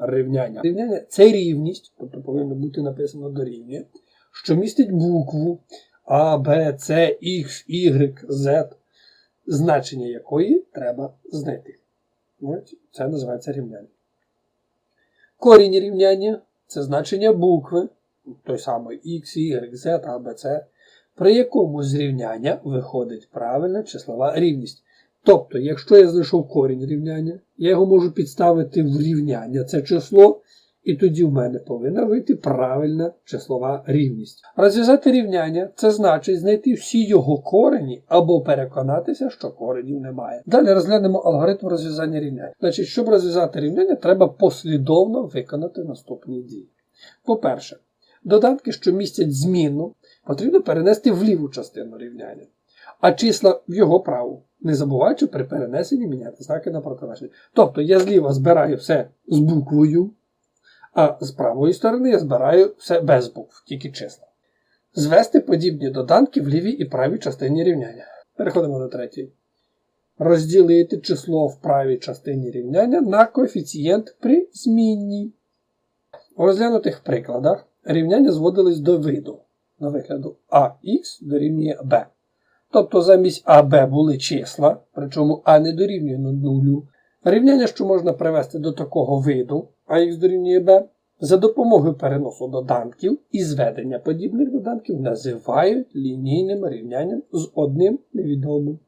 рівняння. Рівняння це рівність, тобто повинно бути написано дорівнює, що містить букву А, Б, С, Х, Y, Z, значення якої треба знайти. Це називається рівняння. Корінь рівняння це значення букви, той самий X, Y, Z, А, Б, С, при якому з рівняння виходить правильна числова рівність. Тобто, якщо я знайшов корінь рівняння, я його можу підставити в рівняння, це число, і тоді в мене повинна вийти правильна числова рівність. Розв'язати рівняння це значить знайти всі його корені або переконатися, що коренів немає. Далі розглянемо алгоритм розв'язання рівняння. Значить, щоб розв'язати рівняння, треба послідовно виконати наступні дії. По-перше, додатки, що містять змінну, потрібно перенести в ліву частину рівняння, а числа в його праву, не забуваючи при перенесенні міняти знаки на протилежні. Тобто я зліва збираю все з буквою, а з правої сторони я збираю все без букв, тільки числа. Звести подібні доданки в лівій і правій частині рівняння. Переходимо до третьої. Розділити число в правій частині рівняння на коефіцієнт при змінній. У розглянутих прикладах рівняння зводились до виду, на вигляду ax дорівнює b. Тобто замість АБ були числа, причому А не дорівнює нулю. Рівняння, що можна привести до такого виду АХ дорівнює Б, за допомогою переносу доданків і зведення подібних доданків називають лінійним рівнянням з одним невідомим